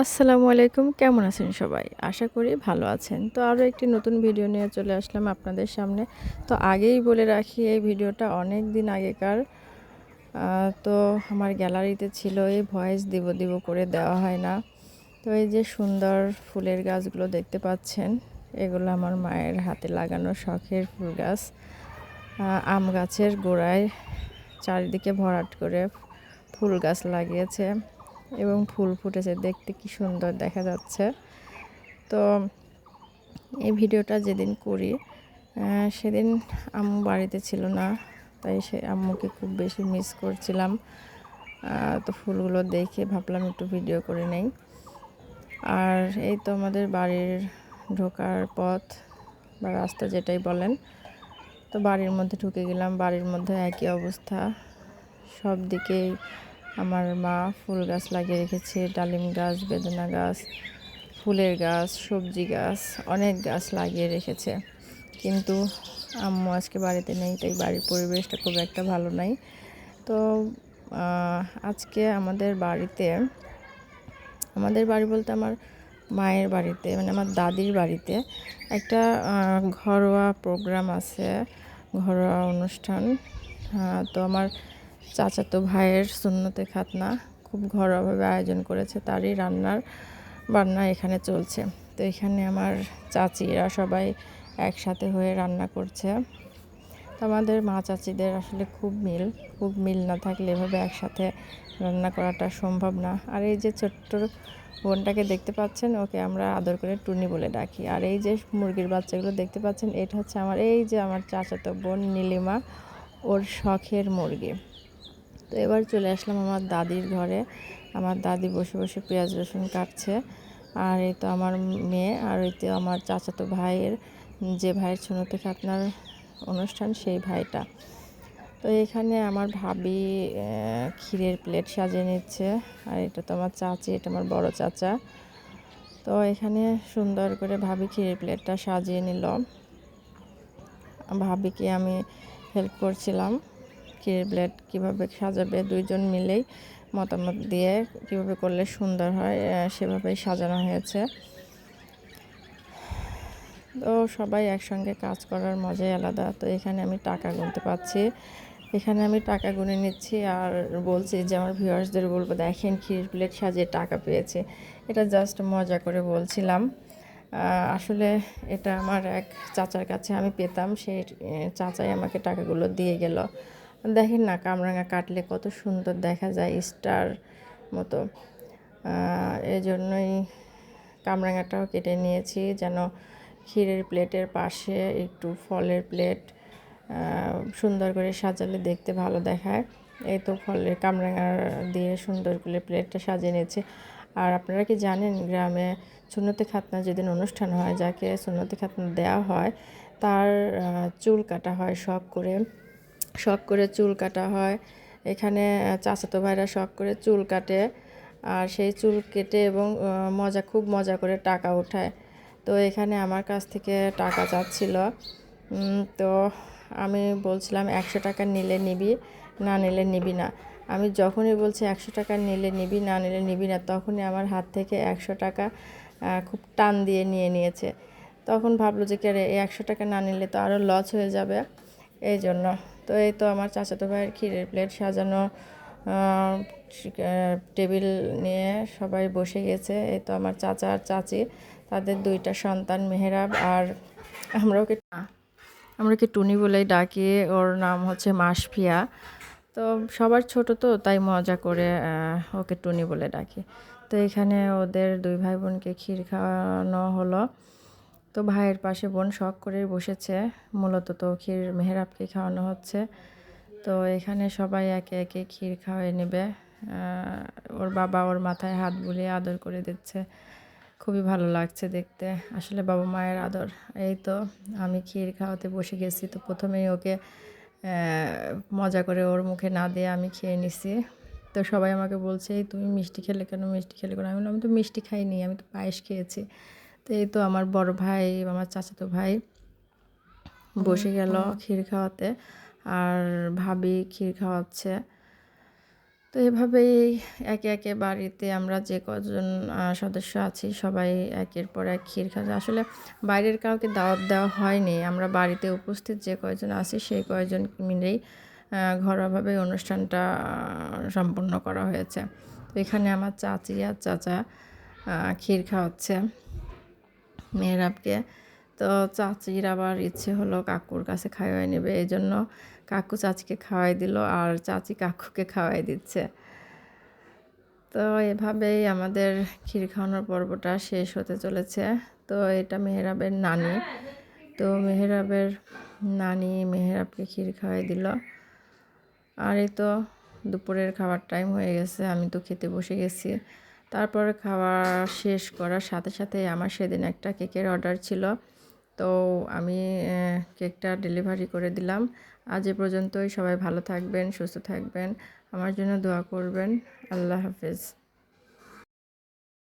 আসসালামু আলাইকুম, কেমন আছেন সবাই? আশা করি ভালো আছেন। তো আরও একটি নতুন ভিডিও নিয়ে চলে আসলাম আপনাদের সামনে। তো আগেই বলে রাখি, এই ভিডিওটা অনেক দিন আগেকার। তো আমার গ্যালারিতে ছিল, এই ভয়েস দিব দিব করে দেওয়া হয় না। তো এই যে সুন্দর ফুলের গাছগুলো দেখতে পাচ্ছেন, এগুলো আমার মায়ের হাতে লাগানো শখের ফুল গাছ। আম গাছের গোড়ায় চারিদিকে ভরাট করে ফুল গাছ লাগিয়েছে। এবং ফুল ফুটেছে, দেখতে কি সুন্দর দেখা যাচ্ছে। তো এই ভিডিওটা যেদিন করি সেদিন আম্মু বাড়িতে ছিল না, তাই সে আম্মুকে খুব বেশি মিস করছিলাম। তো ফুলগুলো দেখে ভাবলাম একটু ভিডিও করে নেই। আর এই তো আমাদের বাড়ির ঢোকার পথ বা রাস্তা যেটাই বলেন, তো বাড়ির মধ্যে ঢুকে গেলাম। বাড়ির মধ্যে একই অবস্থা, সব দিকেই আমার মা ফুল গাছ লাগিয়ে রেখেছে, ডালিম গাছ, বেদনা গাছ, ফুলের গাছ, সবজি গাছ, অনেক গাছ লাগিয়ে রেখেছে। কিন্তু আম্মু আজকে বাড়িতে নেই, তাই বাড়ির পরিবেশটা খুব একটা ভালো নাই। তো আজকে আমাদের বাড়িতে, আমাদের বাড়ি বলতে আমার মায়ের বাড়িতে মানে আমার দাদির বাড়িতে একটা ঘরোয়া প্রোগ্রাম আছে, ঘরোয়া অনুষ্ঠান। তো আমার চাচাতো ভাইয়ের সুন্নতে খাতনা খুব ঘরোয়াভাবে আয়োজন করেছে, তারই রান্নার বান্না এখানে চলছে। তো এখানে আমার চাচিরা সবাই একসাথে হয়ে রান্না করছে। আমাদের মা চাচিদের আসলে খুব মিল খুব মিল না থাকলে এভাবে একসাথে রান্না করাটা সম্ভব না। আর এই যে ছোট্ট বোনটাকে দেখতে পাচ্ছেন, ওকে আমরা আদর করে টুনি বলে ডাকি। আর এই যে মুরগির বাচ্চাগুলো দেখতে পাচ্ছেন, এটা হচ্ছে আমার, এই যে আমার চাচাতো বোন নীলিমা, ওর শখের মুরগি। তো এবার চলে আসলাম আমার দাদির ঘরে। আমার দাদি বসে বসে পেঁয়াজ রসুন কাটছে। আর এই তো আমার মেয়ে, আর এই তো আমার চাচাতো ভাইয়ের, যে ভাইয়ের ছোনতে আপনার অনুষ্ঠান, সেই ভাইটা। তো এখানে আমার ভাবি ক্ষীরের প্লেট সাজিয়ে নিচ্ছে। আর এটা তো আমার চাচি, এটা আমার বড় চাচা। তো এখানে সুন্দর করে ভাবি ক্ষীরের প্লেটটা সাজিয়ে নিল। ভাবিকে আমি হেল্প করছিলাম। ক্ষীরের প্লেট কীভাবে সাজাবে, দুইজন মিলেই মতামত দিয়ে কীভাবে করলে সুন্দর হয় সেভাবেই সাজানো হয়েছে। তো সবাই একসঙ্গে কাজ করার মজাই আলাদা। তো এখানে আমি টাকা গুনতে পারছি এখানে আমি টাকা গুনে নিচ্ছি আর বলছি যে আমার ভিউয়ার্সদের বলব, দেখেন ক্ষীর প্লেট সাজিয়ে টাকা পেয়েছে। এটা জাস্ট মজা করে বলছিলাম। আসলে এটা আমার এক চাচার কাছে আমি পেতাম। সেই চাচাই আমাকে টাকাগুলো দিয়ে গেল। দেখেন না, কামরাঙা কাটলে কত সুন্দর দেখা যায় স্টার মতো। এই জন্যই কামরাঙাটাও কেটে নিয়েছি যেন ক্ষীরের প্লেটের পাশে একটু ফলের প্লেট সুন্দর করে সাজালে দেখতে ভালো দেখায়। এই তো ফলের কামরাঙা দিয়ে সুন্দর করে প্লেটটা সাজিয়ে নিয়েছে। আর আপনারা কি জানেন, গ্রামে সুন্নতি খাতনা যেদিন অনুষ্ঠান হয়, যাকে সুন্নতি খাতনা দেওয়া হয়, তার চুল কাটা হয় শখ করে। শখ করে চুল কাটা হয়। এখানে চাচাতো ভাইরা শখ করে চুল কাটে। আর সেই চুল কেটে এবং মজা, খুব মজা করে টাকা ওঠায় তো এখানে আমার কাছ থেকে টাকা চাচ্ছিল। তো আমি বলছিলাম, একশো টাকা নিলে নিবি, না নিলে নিবি না। আমি যখনই বলছি, একশো টাকা নিলে নিবি, না নিলে নিবি না, তখনই আমার হাত থেকে একশো টাকা খুব টান দিয়ে নিয়ে নিয়েছে। তখন ভাবলো যে, কে রে, এই একশো টাকা না নিলে তো আরও লস হয়ে যাবে। এই জন্য তো এই তো আমার চাচাতো ভাইয়ের ক্ষীরের প্লেট সাজানো টেবিল নিয়ে সবাই বসে গেছে। এই তো আমার চাচা আর চাচি, তাদের দুইটা সন্তান মেহেরাব আর আমরা ওকে আমরা ওকে টুনি বলেই ডাকি। ওর নাম হচ্ছে মাসফিয়া। তো সবার ছোট তো, তাই মজা করে ওকে টুনি বলে ডাকি। তো এখানে ওদের দুই ভাই বোনকে ক্ষীর খাওয়ানো হলো। তো ভাইয়ের পাশে বোন শখ করে বসেছে। মূলত তো ক্ষীর মেহেরাবকে খাওয়ানো হচ্ছে। তো এখানে সবাই একে একে ক্ষীর খাওয়াই নেবে। ওর বাবা ওর মাথায় হাত বুলিয়ে আদর করে দিচ্ছে। খুবই ভালো লাগছে দেখতে। আসলে বাবা মায়ের আদর। এই তো আমি ক্ষীর খাওয়াতে বসে গেছি। তো প্রথমেই ওকে মজা করে ওর মুখে না দিয়ে আমি খেয়ে নিছি। তো সবাই আমাকে বলছে তুমি মিষ্টি খেলে কেন? মিষ্টি খেলে কেন? আমি বললাম, আমি তো মিষ্টি খাইনি আমি তো পায়েস খেয়েছি। তো এই তো আমার বড় ভাই আমার চাচাতো ভাই বসে গেল ক্ষীর খাওয়াতে আর ভাবি ক্ষীর খাওয়াচ্ছে। তো এভাবেই একে একে বাড়িতে আমরা যে কজন সদস্য আছি সবাই একের পর এক ক্ষীর খাচ্ছে। আসলে বাইরের কাউকে দাওয়াত দেওয়া হয়নি। আমরা বাড়িতে উপস্থিত যে কয়জন আছি সেই কয়জন মিলেই ঘরোয়াভাবে অনুষ্ঠানটা সম্পন্ন করা হয়েছে। তো এখানে আমার চাচি আর চাচা ক্ষীর খাওয়াচ্ছে। মেহরাবকে। তো চাচির আবার ইচ্ছে হলো কাকুর কাছে খাওয়াই নেবে এই জন্য কাকু চাচিকে খাওয়াই দিল আর চাচি কাকুকে খাওয়াই দিচ্ছে। তো এভাবেই আমাদের ক্ষীর খাওয়ানোর পর্বটা শেষ হতে চলেছে। তো এটা মেহরাবের নানি। তো মেহরাবের নানি মেহরাবকে ক্ষীর খাওয়াই দিল। আর এই তো দুপুরের খাবার টাইম হয়ে গেছে, আমি তো খেতে বসে গেছি। তারপর খাওয়া শেষ করার সাথে সাথে আমার সেদিন একটা কেকের অর্ডার ছিল। তো আমি কেকটা ডেলিভারি করে দিলাম। আজ এ পর্যন্তই। সবাই ভালো থাকবেন, সুস্থ থাকবেন। আমার জন্য দোয়া করবেন। আল্লাহ হাফেজ।